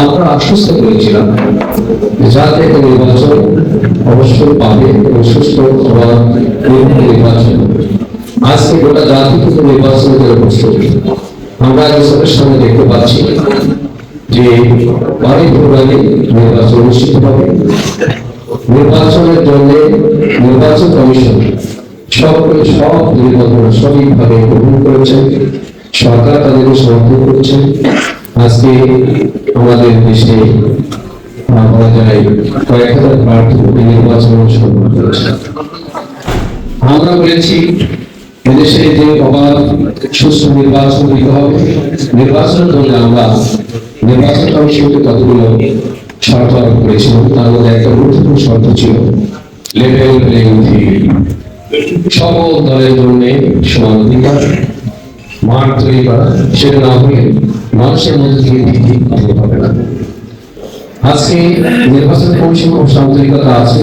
আমরা আশ্বস্ত করেছিলাম যাতে নির্বাচন অবশ্যই পাবে সুস্থ নির্বাচন। আজকে গোটা জাতি নির্বাচনের জন্য আমরা সামনে দেখতে পাচ্ছি যে বারোই ফেব্রুয়ারি নির্বাচন অনুষ্ঠিত হবে। নির্বাচনের জন্য নির্বাচন কমিশন সকলে সব নির্বাচন সঠিকভাবে গ্রহণ করেছেন সরকার তাদেরকে সমর্থন করছেন আজকে আমাদের দেশে বলা যায়, কয়েক হাজার প্রার্থী নির্বাচন আমরা বলেছি, এদেশে যে অবাধ সুস্থ নির্বাচন দিতে হবে, নির্বাচনের আমরা নির্বাচন কমিশনকে কতগুলো শর্ত আরোপ করেছিলাম তার মধ্যে একটা গুরুত্বপূর্ণ শর্ত ছিল, লেভেল প্লেইং সকল দলের জন্য সমান অধিকার, মাঠ তৈরি করা, সেটা না হলে মানুষের মধ্যে থেকে ভিত্তি আনতে হবে না আজকে নির্বাচন কমিশন খুব সামগ্রিকতা আছে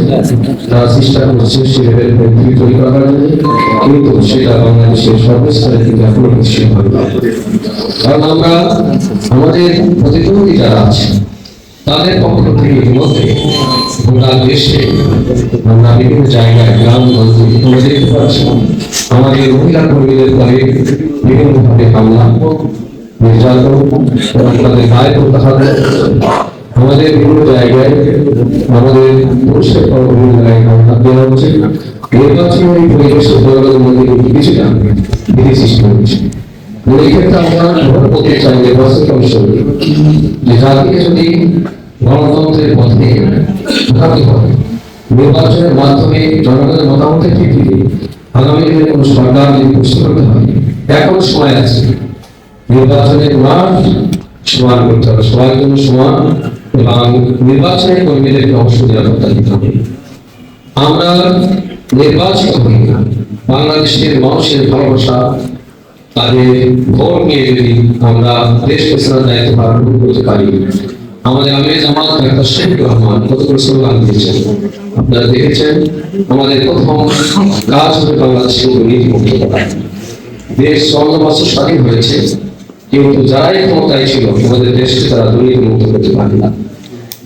তারা চেষ্টা করছে সে লেভেল পরিস্থিতি তৈরি করার জন্য, কিন্তু সেটা বাংলাদেশের সর্বস্তরে কিন্তু এখনও গতিশীল হবে না। কারণ আমরা, আমাদের প্রতিদ্বন্দ্বী যারা আছে, তাদের পক্ষ থেকে ইতিমধ্যে গোটা দেশে আমরা বিভিন্ন জায়গায় গ্রামগঞ্জে আমরা দেখতে পাচ্ছি আমাদের মহিলা কর্মীদের পরে বিভিন্নভাবে হামলা আমাদের জায়গায় আমাদের জায়গায় হামলা দেওয়া হচ্ছে। আমরা করতে চাই নির্বাচন কমিশন, যে জাতিকে যদি গণতন্ত্রের পথে ঢাকতে হবে নির্বাচনের মাধ্যমে জনগণের মতামতের ভিত্তিতে আগামী দিনে কোনো সরকার হয়, এখন সময় আছে। নির্বাচনের মাঠ সমান করতে হবে। সবার জন্য সমান। এবং নির্বাচনের কর্মীদেরকে অংশ নিরাপত্তা দিতে হবে। আমরা নির্বাচিত হই না। বাংলাদেশের মানুষের ভালোবাসা, তাদের ভোট নিয়ে যদি আমরা দেশ পরিচালনার দায়িত্ব পালন করতে পারি, আমাদের আমির জামাত ডাক্তার শেখ রহমান কতগুলো স্লোগান দিয়েছেন। আপনারা দেখেছেন, আমাদের প্রথম কাজ হবে বাংলাদেশের দেশ বছর স্বাধীন হয়েছে। কিন্তু যারাই ক্ষমতায় ছিল, আমাদের দেশকে তারা দুর্নীতি মুক্ত করতে পারে না।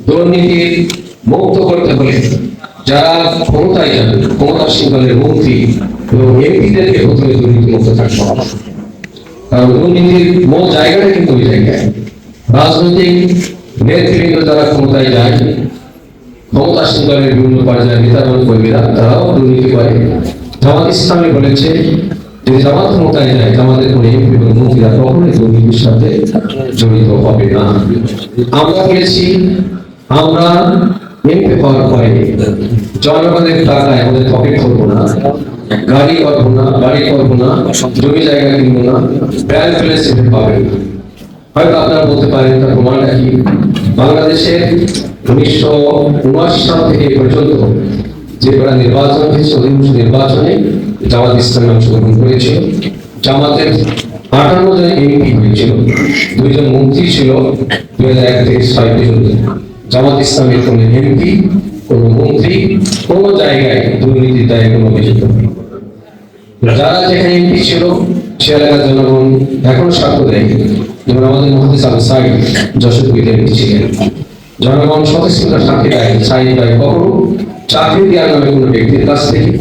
দুর্নীতি মুক্ত করতে হলে যারা ক্ষমতায় যাবে, ক্ষমতাসীন দলের মন্ত্রী এবং এমপিদেরকে প্রথমে দুর্নীতি মুক্ত থাকতে হবে কারণ দুর্নীতির মূল জায়গাটা কিন্তু ওই জায়গায়। রাজনৈতিক নেতৃবৃন্দ যারা ক্ষমতায় যায়, ক্ষমতাসীন দলের বিভিন্ন পর্যায়ে নেতাগণ কর্মীরা, তারাও দুর্নীতি করে। জামাত বলেছে যে জামাত ক্ষমতায় যায় জামাতের কোনো এমপি এবং মন্ত্রীরা কখনোই দুর্নীতির সাথে জড়িত হবে না। আমরা বলেছি আমরা এমপি হওয়ার পরে জনগণের টাকায় আমাদের পকেট করব না, গাড়ি করব না, বাড়ি করব না, জমি জায়গা কিনবো না, ব্যাংক ব্যালেন্স পাবেন হয়তো আপনারা বলতে পারেন, তার প্রমাণটা কি? বাংলাদেশের উনিশশো উনআশি সাল থেকে পর্যন্ত যে কটা নির্বাচন হয়েছে অধিকাংশ নির্বাচনে জামাত ইসলামী অংশগ্রহণ করেছিল। জামাতের আটান্ন জন এমপি হয়েছিল। দুইজন মন্ত্রী ছিল দুই হাজার এক থেকে ছয় পর্যন্ত। জামাত ইসলামের কোন এমপি, কোন মন্ত্রী, কোন জায়গায় দুর্নীতির দায়ে কোনো অভিযুক্ত যারা যেখানে এমপি ছিল, সে এলাকার জনগণ এখন সাক্ষ্য দেয় যেমন আমাদের মহাদিস আল সাইড যশোর বিদ্যাপীঠ ছিলেন। জনগণ স্বতঃস্ফূর্ত সাক্ষী দেয় সাইড দেয় কখনো। চাকরি দেওয়ার নামে কোনো ব্যক্তির কাছ থেকে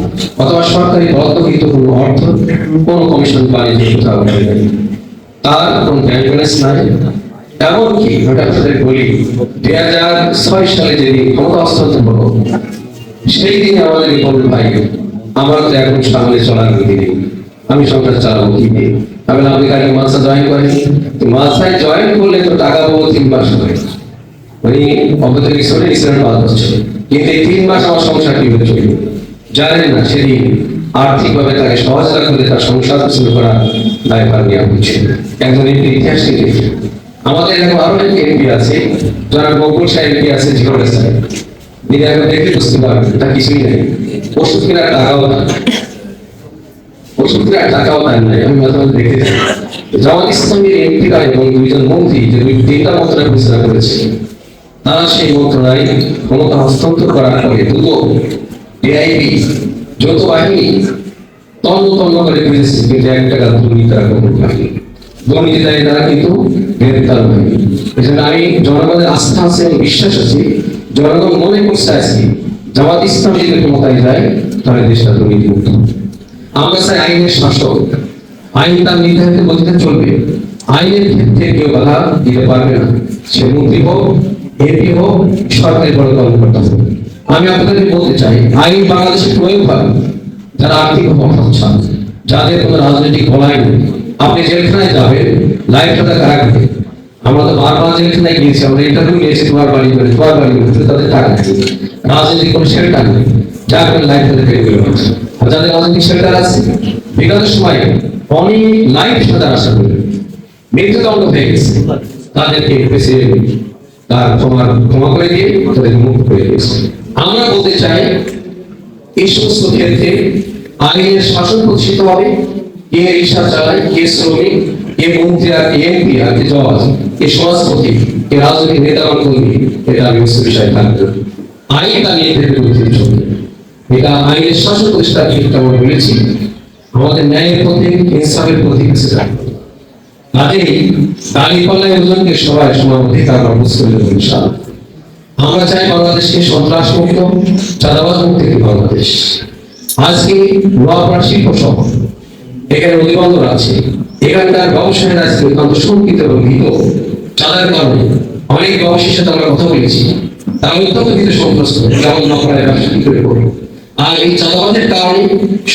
অথবা সরকারি বরাদ্দকৃত কোনো অর্থ কোনো কমিশন বাণিজ্য কোথাও তার কোনো ব্যাংক ব্যালেন্স নাই। এমনকি ওটা আপনাদের বলি, দুই হাজার ছয় সালে যেদিন ক্ষমতা হস্তান্তর হলো, সেই দিনে আমাদের বলল ভাই, আমার তো এখন সামনে চলার গতি নেই। আমি সংসার চালাবো কি দিয়ে? আমি আপনি কাকে মাসা জয়েন করেন। মাসায় জয়েন করলে তো টাকা পাবো তিন মাস করে মানে অবতরিক সরে ইসলামের পাঁচ বছর। কিন্তু এই তিন মাস আমার সংসার কীভাবে চলবে জানেন না, সেদিন আর্থিকভাবে তাকে সহজতা করে তার সংসার শুরু করা দায়ভার নেওয়া হচ্ছে একজন এমপি ইতিহাস থেকে আমাদের এরকম আরও একটি এমপি আছে, যারা বকুল সাহেব এমপি আছে জিরোডা সাহেব। দেখলে বুঝতে পারবেন তা কিছুই নেই। ওষুধ কেনার টাকাও না ওষুধ কেনার টাকাও নাই, আমি মাঝে মাঝে দেখতে জামাত ইসলামের এমপিরা এবং দুইজন মন্ত্রী, যে দুই তিনটা মন্ত্রণালয় ঘোষণা করেছে। তারা সেই মন্ত্রণালয় ক্ষমতা হস্তান্তর করার পরে দ্রুত ডিআইবি যৌথ বাহিনী, তন্ন তন্ন করে কিন্তু এক টাকা দুর্নীতি তারা করেনি। দুর্নীতি তারা কিন্তু গ্রেপ্তার হয়নি। এজন্য আমি জনগণের আস্থা আছে এবং বিশ্বাস আছে, জনগণ মনে করছে আজকে, জামাত ইসলাম যদি ক্ষমতায় যায়, তাহলে দেশটা দুর্নীতি মুক্ত আমরা চাই আইনের শাসক, আইন তার নির্ধারিত গতিতে চলবে। আইনের ক্ষেত্রে কেউ বাধা দিতে পারবে না। সে মন্ত্রী হোক হোক সরকারি বড় কর্মকর্তা আমি আপনাদের বলতে চাই, আইন বাংলাদেশে প্রয়োগ হয় যারা আর্থিক অবসর যাদের কোনো রাজনৈতিক বলাই নেই, আপনি জেলখানায় যাবেন লাইফ টাকা রাখবে আমরা তো বারবার জেলখানায় গিয়েছি, আমরা ইন্টারভিউ নিয়েছি তোমার বাড়ি করে তোমার বাড়ি করে তাদের টাকা রাজনৈতিক কোনো শেল্টার নেই, যার কারণে লাইফ তাদের পেয়ে গেল যাদের রাজনৈতিক শেল্টার আছে, বিগত সময়ে অনেক লাইফ সাজার আশা করে মৃত্যুদণ্ড হয়ে গেছে। তাদেরকে বেশি তার ক্ষমা ক্ষমা করে দিয়ে তাদের মুক্ত করে দিয়েছে। আমরা বলতে চাই, এই সমস্ত ক্ষেত্রে আইনের শাসন প্রতিষ্ঠিত হবে। কে রিক্সা চালায়, কে শ্রমিক, কে মন্ত্রী আর কে এমপি আর কে জজ, কে সমাজপতি, কে রাজনৈতিক নেতা বা কর্মী, এটা আমি উচ্চ বিষয় থাকবে আইন তা ভেবে বলতে চলবে। এটা আইনের শাসন প্রতিষ্ঠার ক্ষেত্রে আমরা বলেছি, আমাদের ন্যায়ের প্রতি ইনসাফের প্রতি কিছু কাজেই দাঁড়িপাল্লা ওজনকে সবাই সমান অধিকার বা মুসলিম ইনশাআল্লাহ। আমরা চাই বাংলাদেশকে সন্ত্রাস মুক্ত, চাঁদাবাজ মুক্ত একটি বাংলাদেশ। আজকে নোয়াপাড়া শিল্প শহর এখানে নদীবন্দর আছে। এখানকার ব্যবসায়ীরা আজকে অত্যন্ত শঙ্কিত এবং ভীত। চাঁদার কারণে অনেক ব্যবসায়ীর সাথে আমরা কথা বলেছি। তারা অত্যন্ত ভীত সন্ত্রস্ত। যেমন নোয়াপাড়ায় ব্যবসা কি করে করব আর এই চাঁদাবাজের কারণে,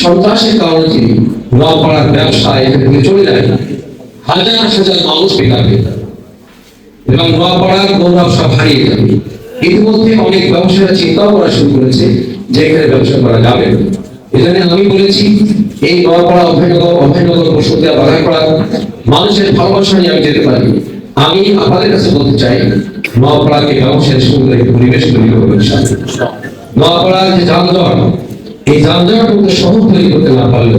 সন্ত্রাসের কারণে যদি নোয়াপাড়ার ব্যবসা এখান চলে যায় হাজার হাজার মানুষ বেকার হয়ে যাবে। এবং নোয়াপাড়ার গৌরব সব হারিয়ে যাবে ইতিমধ্যে অনেক ব্যবসায়ীরা চিন্তাও করা শুরু করেছে যে এখানে ব্যবসা করা যাবে। জন্য আমি বলেছি, এই নোয়াপাড়া অভয়নগর অভয়নগর বসুন্ধরা মানুষের ভালোবাসা নিয়ে আমি যেতে পারি। আমি আপনাদের কাছে বলতে চাই, নোয়াপাড়াকে ব্যবসায়ের সুন্দর পরিবেশ তৈরি করবে নোয়াপাড়ার যে যানজট, এই যানজট শহর তৈরি করতে না পারলে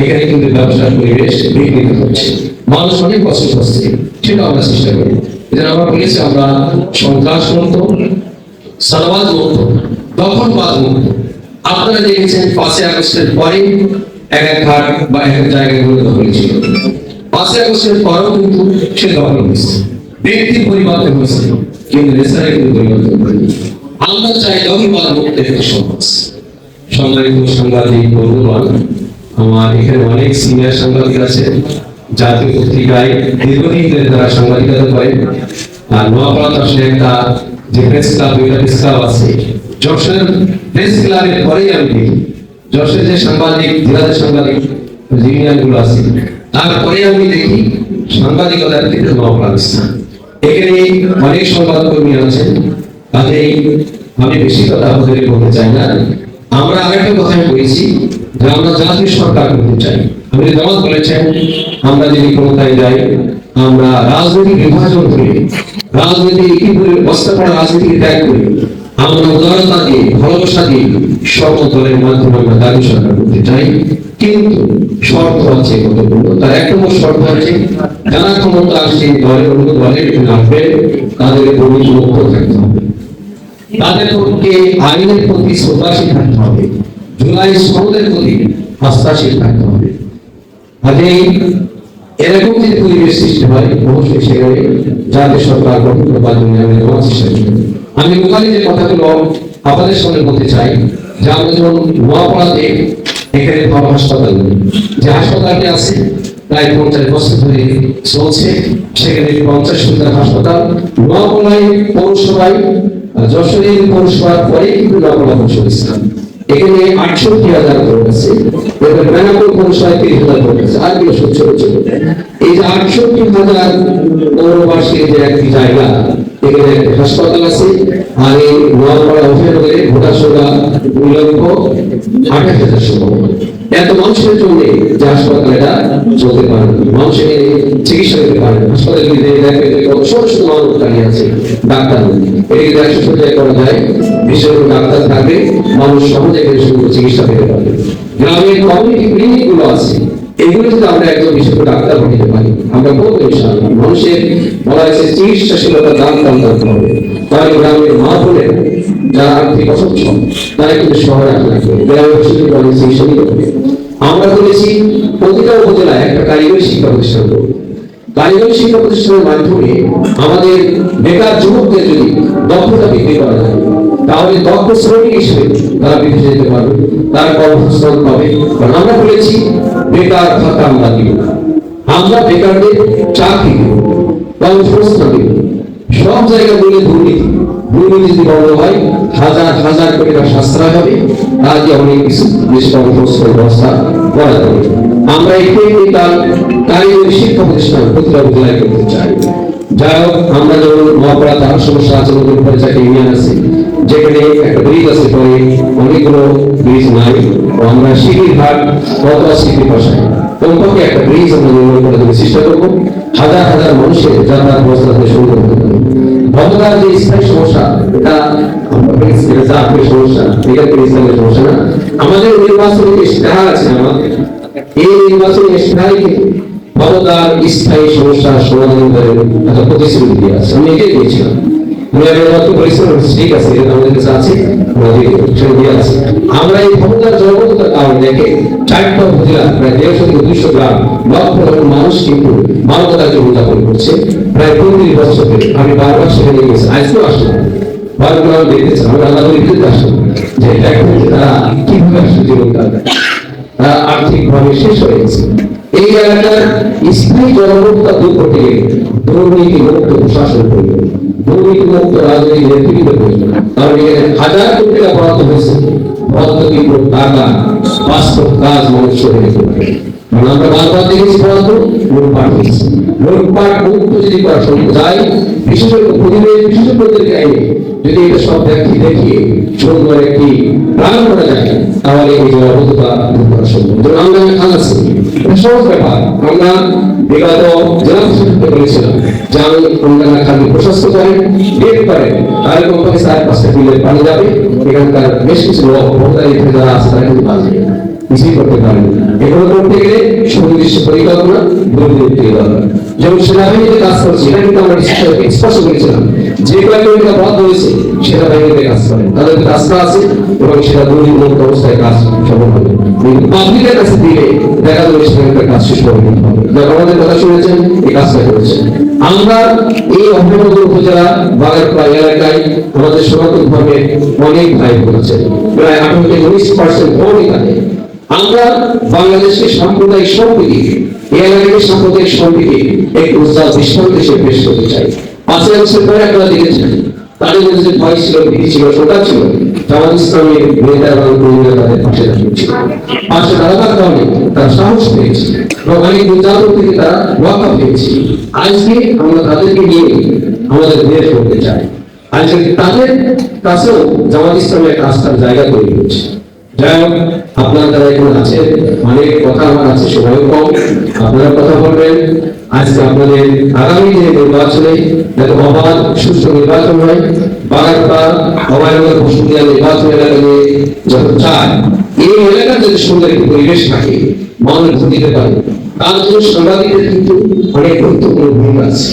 এখানে কিন্তু ব্যবসার পরিবেশ বিঘ্নিত হচ্ছে। মানুষ অনেক কষ্ট হচ্ছে সেটা আমরা চেষ্টা করি। এজন্য আমরা বলেছি, আমরা সন্ত্রাস মুক্ত সালবাদ মুক্ত দখলবাদ মুক্ত আপনারা দেখেছেন আগস্টের পরে এক এক ঘাট বা এক দখল ছিল। আগস্টের পরেও কিন্তু সে দখল হয়েছে। ব্যক্তি পরিবর্তন হয়েছে, কিন্তু নেশারে কিন্তু পরিবর্তন হয়নি। আমরা চাই দখলবাদ বন্ধুগণ আমার এখানে অনেক সিনিয়র সাংবাদিক আছে জাতীয় পত্রিকায় দীর্ঘদিন ধরে তারা সাংবাদিকতা করে আর নোয়াপাড়া আসলে একটা যে প্রেস ক্লাব দুইটা প্রেস ক্লাব আছে। যশোরের প্রেস ক্লাবের পরেই আমি দেখি। যশোরের যে সাংবাদিক, জেলাদের সাংবাদিক ইউনিয়নগুলো আছে। তারপরে আমি দেখি সাংবাদিকতার ক্ষেত্রে নোয়াপাড়া স্থান এখানে অনেক সংবাদকর্মী আছেন কাজেই আমি বেশি কথা আপনাদের বলতে চাই না। আমরা আরেকটা কথা বলেছি যে আমরা জাতীয় সরকার করতে চাই। আপনি জামাত বলেছেন আমরা যদি ক্ষমতায় যাই, আমরা রাজনৈতিক বিভাজন করে রাজনীতি করে বস্তা রাজনীতিকে ত্যাগ করি, আমরা উদারতা দিয়ে ভালোবাসা দিয়ে সর্ব দলের মাধ্যমে আমরা জাতীয় সরকার করতে চাই। কিন্তু শর্ত আছে কতগুলো? তার এক নম্বর শর্ত আছে, যারা ক্ষমতা আসছে, দলের অন্য দলের আসবে, তাদের দুর্নীতি মুক্ত থাকতে হবে। তাদের পক্ষে আইনের প্রতি শ্রদ্ধাশীল থাকতে হবে। জুলাই সনদের প্রতি আস্থাশীল থাকতে হবে। কাজেই এরকম যদি পরিবেশ সৃষ্টি হয়, অবশ্যই সেখানে জাতীয় সরকার গঠন করবার জন্য আমি দেওয়ার চেষ্টা করি আমি লোকালি যে কথাগুলো আপনাদের সামনে বলতে চাই, যে আমরা যেমন নোয়াপাড়াতে এখানে ভালো হাসপাতাল যে হাসপাতালটি আছে, প্রায় পঞ্চাশ বছর ধরে চলছে, সেখানে পঞ্চাশ ফুটের হাসপাতাল নোয়াপাড়ায় পৌরসভায় যশোরের পৌরসভার পরে কিন্তু নোয়াপাড়া পৌরসভা স্থান। এখানে আটষট্টি হাজার ভোট আছে বেনাপুর পৌরসভায় তিরিশ হাজার ভোট আছে, আর সব ছোট ছোট এই যে আটষট্টি হাজার পৌরবাসীর যে একটি জায়গা, এখানে একটি হাসপাতাল আছে, আর এই নোয়াপাড়া অভয়নগরে ভোটার আঠাশ হাজার এত মানুষের জন্য যে হাসপাতালটা চলতে পারে না। মানুষ এখানে চিকিৎসা দিতে পারে। হাসপাতালে গিয়ে দেখবে কত ছোট ছোট মানুষ দাঁড়িয়ে আছে, ডাক্তার। এটাকে করা যায় বিশেষজ্ঞ ডাক্তার থাকবে, মানুষ সহজে এখানে চিকিৎসা পেতে পারবে। গ্রামের কমিউনিটি ক্লিনিকগুলো আছে। এগুলো যদি আমরা একজন বিশেষজ্ঞ ডাক্তার বানাতে পারি, আমরা বলব ইনশাআল্লাহ, মানুষের বলা হয়েছে চিকিৎসাশীলতা দান দান করতে হবে। তাহলে গ্রামের মা বোনের যারা আর্থিক অসচ্ছল, তারা কিন্তু শহরে আসা লাগবে। গ্রামের বসে বলে চিকিৎসা আমরা বলেছি, প্রতিটা উপজেলায় একটা কারিগরি শিক্ষা প্রতিষ্ঠান করব কারিগরি শিক্ষা প্রতিষ্ঠানের মাধ্যমে আমাদের বেকার যুবকদের যদি দক্ষতা বৃদ্ধি করা যায় তাহলে দক্ষ শ্রমিক হিসেবে তারা বিদেশে যেতে পারবে, তারা কর্মসংস্থান পাবে। কারণ আমরা বলেছি, বেকার ভাতা আমরা দিব আমরা বেকারদের চাকরি দিব, কর্মসংস্থান দিব। সব জায়গায় বলে দুর্নীতি। দুর্নীতি যদি বন্ধ হয়, হাজার হাজার কোটি টাকা সাশ্রয় হবে আজকে অনেক কিছু, দেশ কর্মসংস্থান ব্যবস্থা করা যাবে। আমরা একটু একটু তার কারিগরি শিক্ষা প্রতিষ্ঠান প্রতিটা উপজেলায় করতে চাই। যাই হোক, আমরা যেমন মহাপড়া তার সমস্যা আছে, নতুন করে চাকরি ইউনিয়ন আছে যেখানে একটা ব্রিজ আছে পরে অনেকগুলো ব্রিজ নাই। আমরা সিঁড়ির হাট কত সিঁড়ি বসাই কমপক্ষে একটা ব্রিজ আমরা নির্মাণ করে দেওয়ার চেষ্টা করব। হাজার হাজার মানুষের যাতায়াত ব্যবস্থাতে সুন্দর হতে পারে। ভদ্রতার যে স্থায়ী সমস্যা, এটা সমস্যা সমাধান করে প্রতিশ্রুতি দিয়ে আছে। আমি এটাই দিয়েছিলাম ঠিক আছে আমরা এই ভদ্রতার জনবদ্ধতার কারণে চারটা মানুষ কিন্তু প্রায় পঁয়ত্রিশ বছর আমি বারবার সেখানে গেছি আজকেও আসলাম বারবার আমি দেখতেছি আমি আল্লাহ করে আর্থিকভাবে শেষ হয়ে গেছে। এই এলাকার স্থায়ী জনবদ্ধতা দূর করতে গেলে দুর্নীতি মুক্ত প্রশাসন প্রয়োজন দুর্নীতি মুক্ত রাজনৈতিক প্রয়োজন। কারণ এখানে হাজার কোটি টাকা বরাদ্দ হয়েছে। বরাদ্দ কিন্তু টাকা বাস্তব কাজ মানুষ করে কারণ আমরা বারবার দেখেছি বরাদ্দ, লুটপাট হয়েছে। লুটপাট মুক্ত যদি করা যায় বিশেষত পরিবেশ বিশেষজ্ঞদেরকে এনে যদি এটা সব ব্যক্তি দেখিয়ে সুন্দর একটি প্ল্যান করা যায়, তাহলে এই জবাবদ্ধতা দূর করা সম্ভব। যেমন আমরা খান আছি সহজ ব্যাপার। আমরা বিগত জেলা বলেছিলাম আমি অন্যান্য খাদ্য প্রশস্ত করেন বের করেন তাহলে কমপক্ষে চার পাঁচটা বিলের পানি যাবে। এখানকার বেশ কিছু লোক এখানে যারা আছে, তারা কিন্তু বাঁচবে। কিছুই করতে করছে আমরা এই কাজটা করেছেন। আমরা এই উপজেলা এলাকায় আমাদের সনাতন ধর্মে অনেক ভাই করেছেন প্রায় আঠারো থেকে থাকে আমরা বাংলাদেশের সাম্প্রদায়িক সম্প্রীতি এই সাম্প্রদায়িক সম্প্রীতি একটু উজ্জ্বল দৃষ্টান্ত হিসেবে পেশ করতে চাই। পাঁচই আগস্টের পরে আপনারা দেখেছেন, তাদের মধ্যে যে ভয় ছিল, ভীতি ছিল ছিল ইসলামের নেতা এবং কর্মীরা তাদের পাশে দাঁড়িয়েছিল পাশে দাঁড়াবার কারণে তারা সাহস পেয়েছে, এবং অনেক নির্যাতন থেকে তারা রক্ষা পেয়েছে। আজকে আমরা তাদেরকে নিয়ে আমাদের দেশ করতে চাই। আজকে তাদের কাছেও জামাত ইসলামের একটা আস্থার জায়গা তৈরি হচ্ছে অনেক কথা আমার কথা বলবেন। যে নির্বাচনে হয় বাগারপা অবায়নের বসুন্ধিয়া নির্বাচন যদি সুন্দর একটি পরিবেশ থাকে ভোট দিতে পারে, তার জন্য সাংবাদিকদের কিন্তু অনেক গুরুত্বপূর্ণ ভূমিকা আছে।